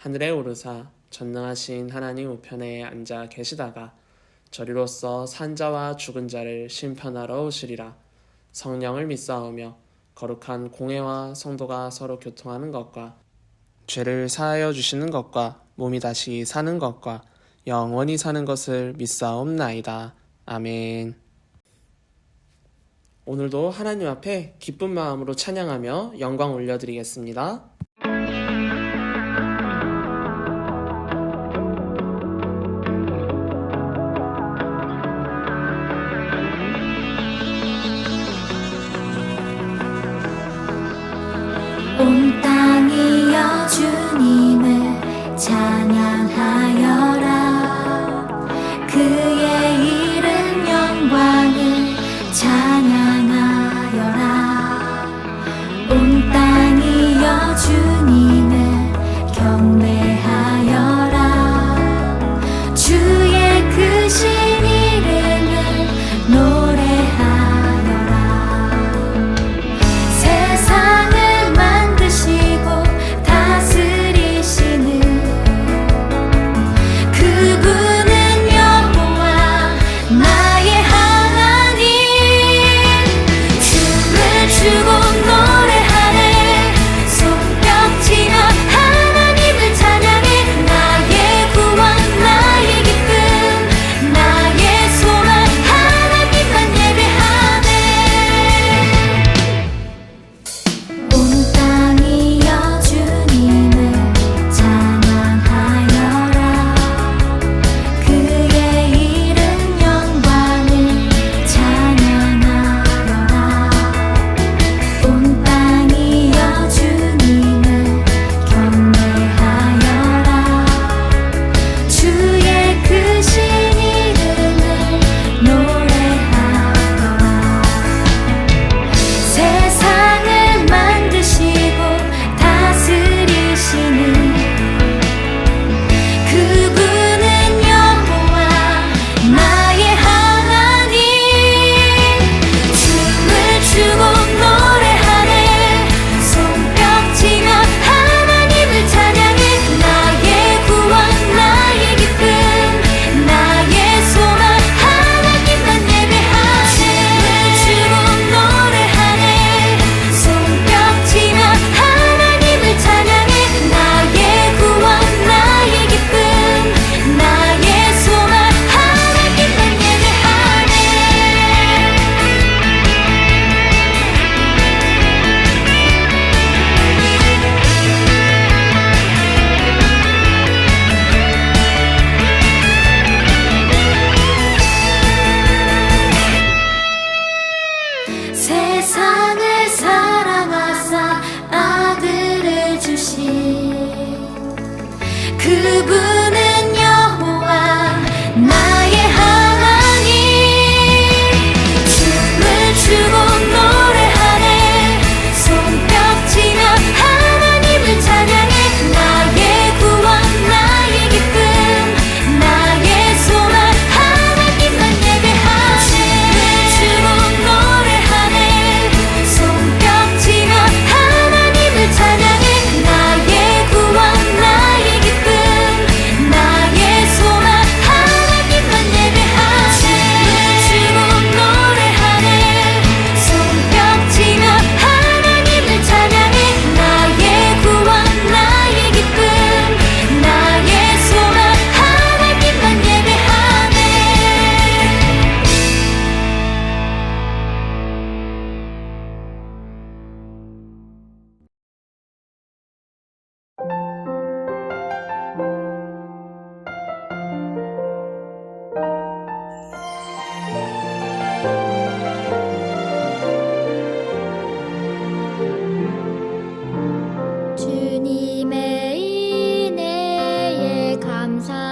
하늘에 오르사 전능하신 하나님 우편에 앉아 계시다가 저리로서 산자와 죽은 자를 심판하러 오시리라 성령을 믿사오며 거룩한 공회와 성도가 서로 교통하는 것과 죄를 사하여 주시는 것과 몸이 다시 사는 것과 영원히 사는 것을 믿사옵나이다. 아멘. 오늘도 하나님 앞에 기쁜 마음으로 찬양하며 영광 올려드리겠습니다. 그분 xa.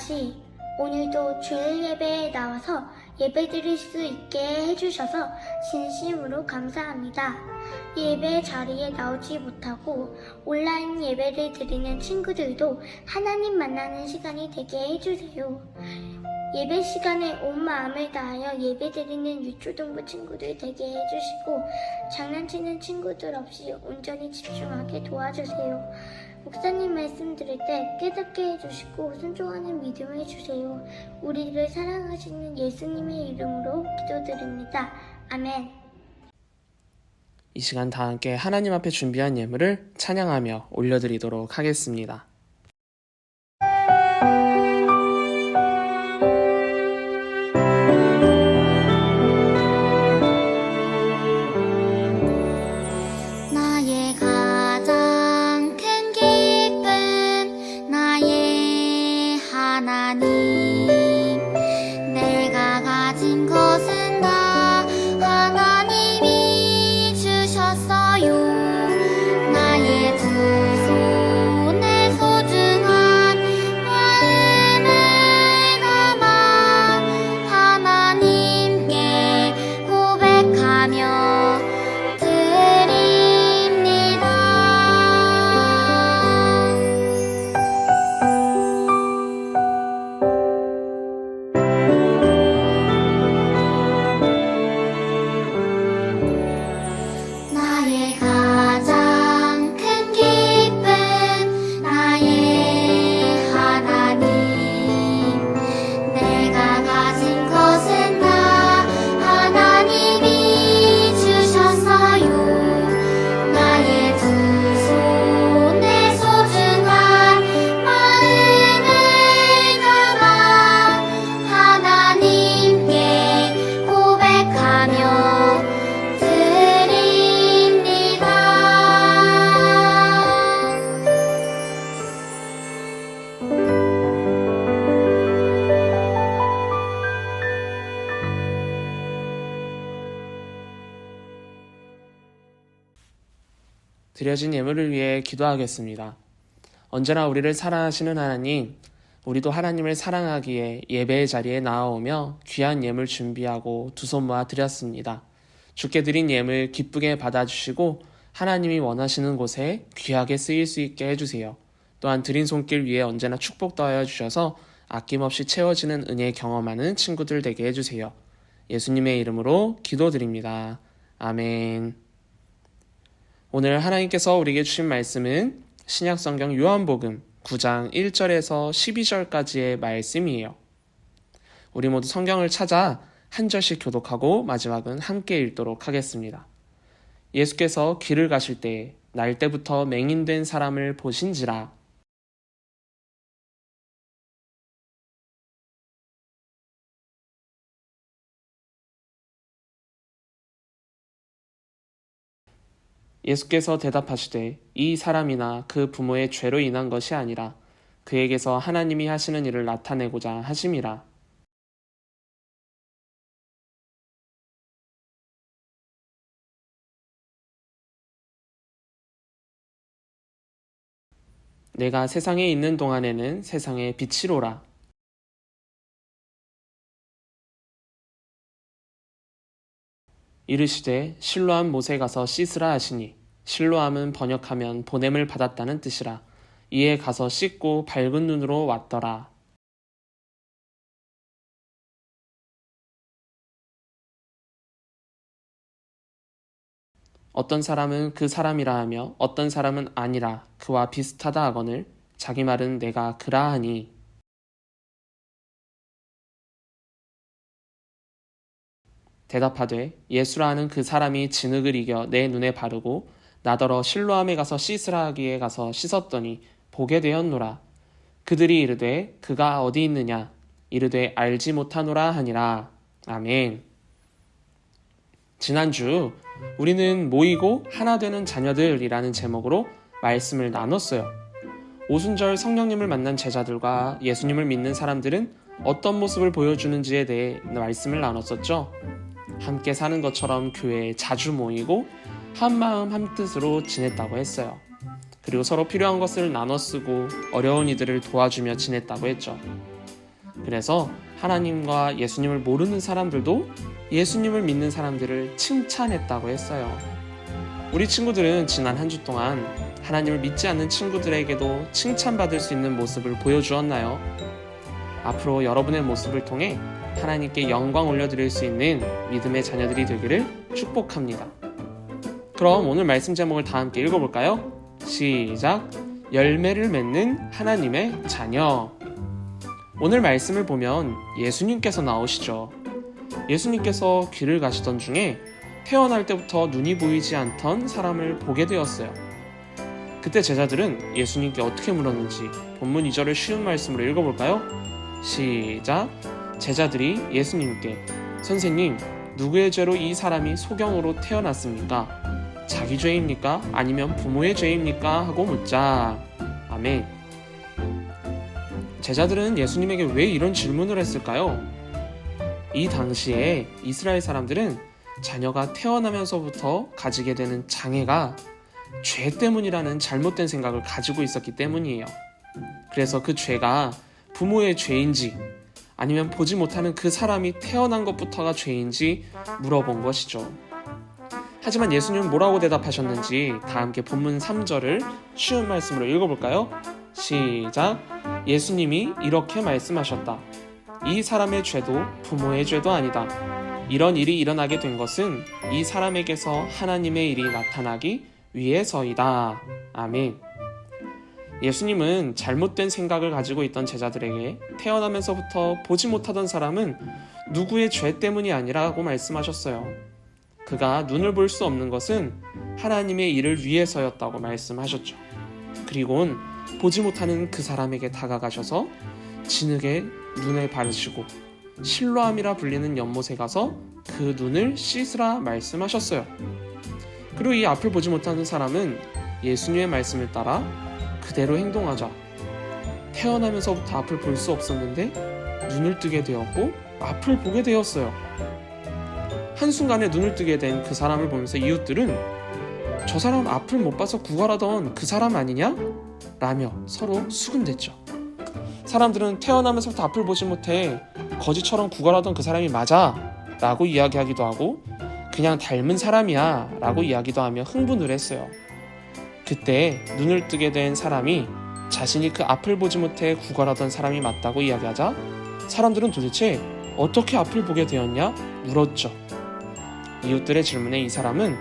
아버지, 오늘도 주일 예배에 나와서 예배 드릴 수 있게 해주셔서 진심으로 감사합니다. 예배 자리에 나오지 못하고 온라인 예배를 드리는 친구들도 하나님 만나는 시간이 되게 해주세요. 예배 시간에 온 마음을 다하여 예배 드리는 유초등부 친구들 되게 해주시고 장난치는 친구들 없이 온전히 집중하게 도와주세요. 목사님 말씀 들을 때 깨닫게 해주시고 순종하는 믿음을 해주세요. 우리를 사랑하시는 예수님의 이름으로 기도드립니다. 아멘. 이 시간 다 함께 하나님 앞에 준비한 예물을 찬양하며 올려드리도록 하겠습니다. 드려진 예물을 위해 기도하겠습니다. 언제나 우리를 사랑하시는 하나님, 우리도 하나님을 사랑하기에 예배의 자리에 나아오며 귀한 예물 준비하고 두 손 모아 드렸습니다. 주께 드린 예물 기쁘게 받아주시고 하나님이 원하시는 곳에 귀하게 쓰일 수 있게 해주세요. 또한 드린 손길 위에 언제나 축복 더하여 주셔서 아낌없이 채워지는 은혜 경험하는 친구들 되게 해주세요. 예수님의 이름으로 기도드립니다. 아멘. 오늘 하나님께서 우리에게 주신 말씀은 신약성경 요한복음 9장 1절에서 12절까지의 말씀이에요. 우리 모두 성경을 찾아 한 절씩 교독하고 마지막은 함께 읽도록 하겠습니다. 예수께서 길을 가실 때 날 때부터 맹인된 사람을 보신지라 예수께서 대답하시되 이 사람이나 그 부모의 죄로 인한 것이 아니라 그에게서 하나님이 하시는 일을 나타내고자 하심이라. 내가 세상에 있는 동안에는 세상의 빛이로라. 이르시되 실로암 못에 가서 씻으라 하시니 실로암은 번역하면 보냄을 받았다는 뜻이라. 이에 가서 씻고 밝은 눈으로 왔더라. 어떤 사람은 그 사람이라 하며 어떤 사람은 아니라 그와 비슷하다 하거늘 자기 말은 내가 그라 하니 대답하되 예수라 하는 그 사람이 진흙을 이겨 내 눈에 바르고 나더러 실로암에 가서 씻으라 하기에 가서 씻었더니 보게 되었노라. 그들이 이르되 그가 어디 있느냐? 이르되 알지 못하노라 하니라. 아멘. 지난주 우리는 모이고 하나 되는 자녀들이라는 제목으로 말씀을 나눴어요. 오순절 성령님을 만난 제자들과 예수님을 믿는 사람들은 어떤 모습을 보여주는지에 대해 말씀을 나눴었죠. 함께 사는 것처럼 교회에 자주 모이고 한 마음 한 뜻으로 지냈다고 했어요. 그리고 서로 필요한 것을 나눠 쓰고 어려운 이들을 도와주며 지냈다고 했죠. 그래서 하나님과 예수님을 모르는 사람들도 예수님을 믿는 사람들을 칭찬했다고 했어요. 우리 친구들은 지난 한 주 동안 하나님을 믿지 않는 친구들에게도 칭찬받을 수 있는 모습을 보여주었나요? 앞으로 여러분의 모습을 통해 하나님께 영광 올려드릴 수 있는 믿음의 자녀들이 되기를 축복합니다. 그럼 오늘 말씀 제목을 다 함께 읽어볼까요? 시작! 열매를 맺는 하나님의 자녀. 오늘 말씀을 보면 예수님께서 나오시죠. 예수님께서 길을 가시던 중에 태어날 때부터 눈이 보이지 않던 사람을 보게 되었어요. 그때 제자들은 예수님께 어떻게 물었는지 본문 2절을 쉬운 말씀으로 읽어볼까요? 시작! 제자들이 예수님께 선생님, 누구의 죄로 이 사람이 소경으로 태어났습니까? 자기 죄입니까? 아니면 부모의 죄입니까? 하고 묻자. 아멘. 제자들은 예수님에게 왜 이런 질문을 했을까요? 이 당시에 이스라엘 사람들은 자녀가 태어나면서부터 가지게 되는 장애가 죄 때문이라는 잘못된 생각을 가지고 있었기 때문이에요. 그래서 그 죄가 부모의 죄인지 아니면 보지 못하는 그 사람이 태어난 것부터가 죄인지 물어본 것이죠. 하지만 예수님은 뭐라고 대답하셨는지 다 함께 본문 3절을 쉬운 말씀으로 읽어볼까요? 시작. 예수님이 이렇게 말씀하셨다. 이 사람의 죄도 부모의 죄도 아니다. 이런 일이 일어나게 된 것은 이 사람에게서 하나님의 일이 나타나기 위해서이다. 아멘. 예수님은 잘못된 생각을 가지고 있던 제자들에게 태어나면서부터 보지 못하던 사람은 누구의 죄 때문이 아니라고 말씀하셨어요. 그가 눈을 볼 수 없는 것은 하나님의 일을 위해서였다고 말씀하셨죠. 그리곤 보지 못하는 그 사람에게 다가가셔서 진흙에 눈을 바르시고 실로암이라 불리는 연못에 가서 그 눈을 씻으라 말씀하셨어요. 그리고 이 앞을 보지 못하는 사람은 예수님의 말씀을 따라 그대로 행동하자. 태어나면서부터 앞을 볼 수 없었는데 눈을 뜨게 되었고 앞을 보게 되었어요. 한순간에 눈을 뜨게 된 그 사람을 보면서 이웃들은 저 사람 앞을 못 봐서 구걸하던 그 사람 아니냐? 라며 서로 수군댔죠. 사람들은 태어나면서부터 앞을 보지 못해 거지처럼 구걸하던 그 사람이 맞아 라고 이야기하기도 하고 그냥 닮은 사람이야 라고 이야기도 하며 흥분을 했어요. 그때 눈을 뜨게 된 사람이 자신이 그 앞을 보지 못해 구걸하던 사람이 맞다고 이야기하자 사람들은 도대체 어떻게 앞을 보게 되었냐 물었죠. 이웃들의 질문에 이 사람은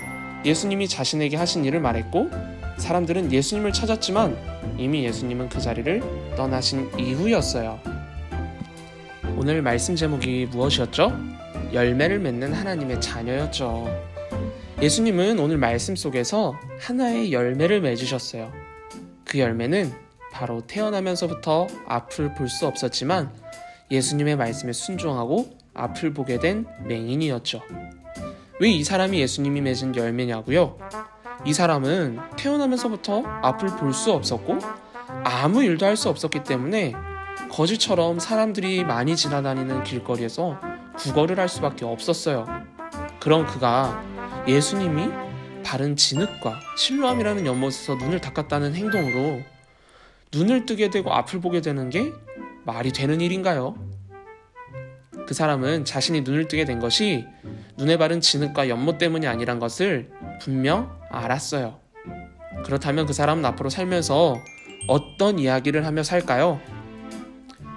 예수님이 자신에게 하신 일을 말했고 사람들은 예수님을 찾았지만 이미 예수님은 그 자리를 떠나신 이후였어요. 오늘 말씀 제목이 무엇이었죠? 열매를 맺는 하나님의 자녀였죠. 예수님은 오늘 말씀 속에서 하나의 열매를 맺으셨어요. 그 열매는 바로 태어나면서부터 앞을 볼 수 없었지만 예수님의 말씀에 순종하고 앞을 보게 된 맹인이었죠. 왜 이 사람이 예수님이 맺은 열매냐고요? 이 사람은 태어나면서부터 앞을 볼 수 없었고 아무 일도 할 수 없었기 때문에 거지처럼 사람들이 많이 지나다니는 길거리에서 구걸을 할 수밖에 없었어요. 그럼 그가 예수님이 바른 진흙과 실로암이라는 연못에서 눈을 닦았다는 행동으로 눈을 뜨게 되고 앞을 보게 되는 게 말이 되는 일인가요? 그 사람은 자신이 눈을 뜨게 된 것이 눈에 바른 진흙과 연못 때문이 아니란 것을 분명 알았어요. 그렇다면 그 사람은 앞으로 살면서 어떤 이야기를 하며 살까요?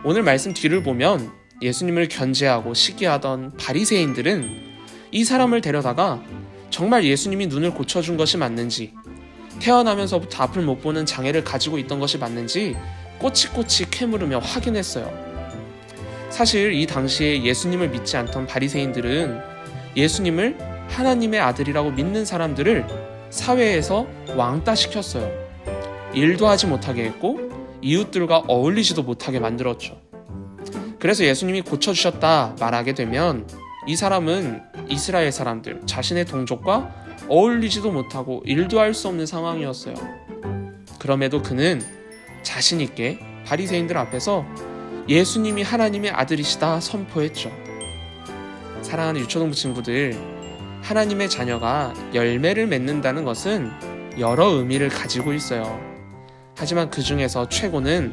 오늘 말씀 뒤를 보면 예수님을 견제하고 시기하던 바리새인들은 이 사람을 데려다가 정말 예수님이 눈을 고쳐준 것이 맞는지 태어나면서부터 앞을 못 보는 장애를 가지고 있던 것이 맞는지 꼬치꼬치 캐물으며 확인했어요. 사실 이 당시에 예수님을 믿지 않던 바리새인들은 예수님을 하나님의 아들이라고 믿는 사람들을 사회에서 왕따 시켰어요. 일도 하지 못하게 했고 이웃들과 어울리지도 못하게 만들었죠. 그래서 예수님이 고쳐주셨다 말하게 되면 이 사람은 이스라엘 사람들 자신의 동족과 어울리지도 못하고 일도 할 수 없는 상황이었어요. 그럼에도 그는 자신 있게 바리새인들 앞에서 예수님이 하나님의 아들이시다 선포했죠. 사랑하는 유초동부 친구들, 하나님의 자녀가 열매를 맺는다는 것은 여러 의미를 가지고 있어요. 하지만 그 중에서 최고는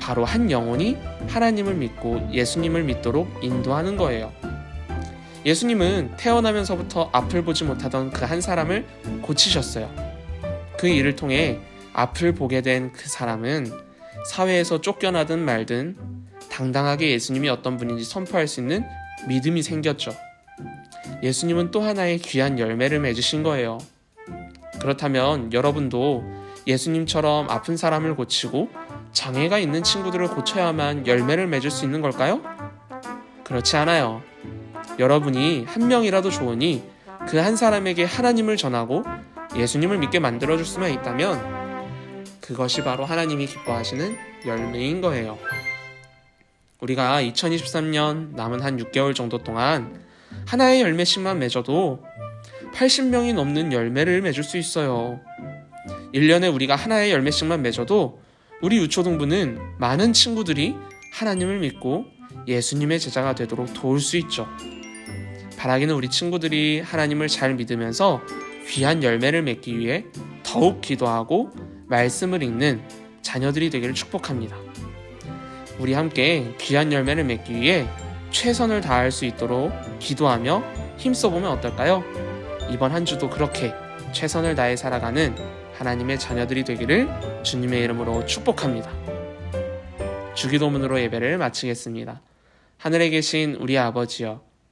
바로 한 영혼이 하나님을 믿고 예수님을 믿도록 인도하는 거예요. 예수님은 태어나면서부터 앞을 보지 못하던 그 한 사람을 고치셨어요. 그 일을 통해 앞을 보게 된 그 사람은 사회에서 쫓겨나든 말든 당당하게 예수님이 어떤 분인지 선포할 수 있는 믿음이 생겼죠. 예수님은 또 하나의 귀한 열매를 맺으신 거예요. 그렇다면 여러분도 예수님처럼 아픈 사람을 고치고 장애가 있는 친구들을 고쳐야만 열매를 맺을 수 있는 걸까요? 그렇지 않아요. 여러분이 한 명이라도 좋으니 그 한 사람에게 하나님을 전하고 예수님을 믿게 만들어 줄 수만 있다면 그것이 바로 하나님이 기뻐하시는 열매인 거예요. 우리가 2023년 남은 한 6개월 정도 동안 하나의 열매씩만 맺어도 80명이 넘는 열매를 맺을 수 있어요. 1년에 우리가 하나의 열매씩만 맺어도 우리 유초등부는 많은 친구들이 하나님을 믿고 예수님의 제자가 되도록 도울 수 있죠. 바라기는 우리 친구들이 하나님을 잘 믿으면서 귀한 열매를 맺기 위해 더욱 기도하고 말씀을 읽는 자녀들이 되기를 축복합니다. 우리 함께 귀한 열매를 맺기 위해 최선을 다할 수 있도록 기도하며 힘써보면 어떨까요? 이번 한 주도 그렇게 최선을 다해 살아가는 하나님의 자녀들이 되기를 주님의 이름으로 축복합니다. 주기도문으로 예배를 마치겠습니다. 하늘에 계신 우리 아버지여,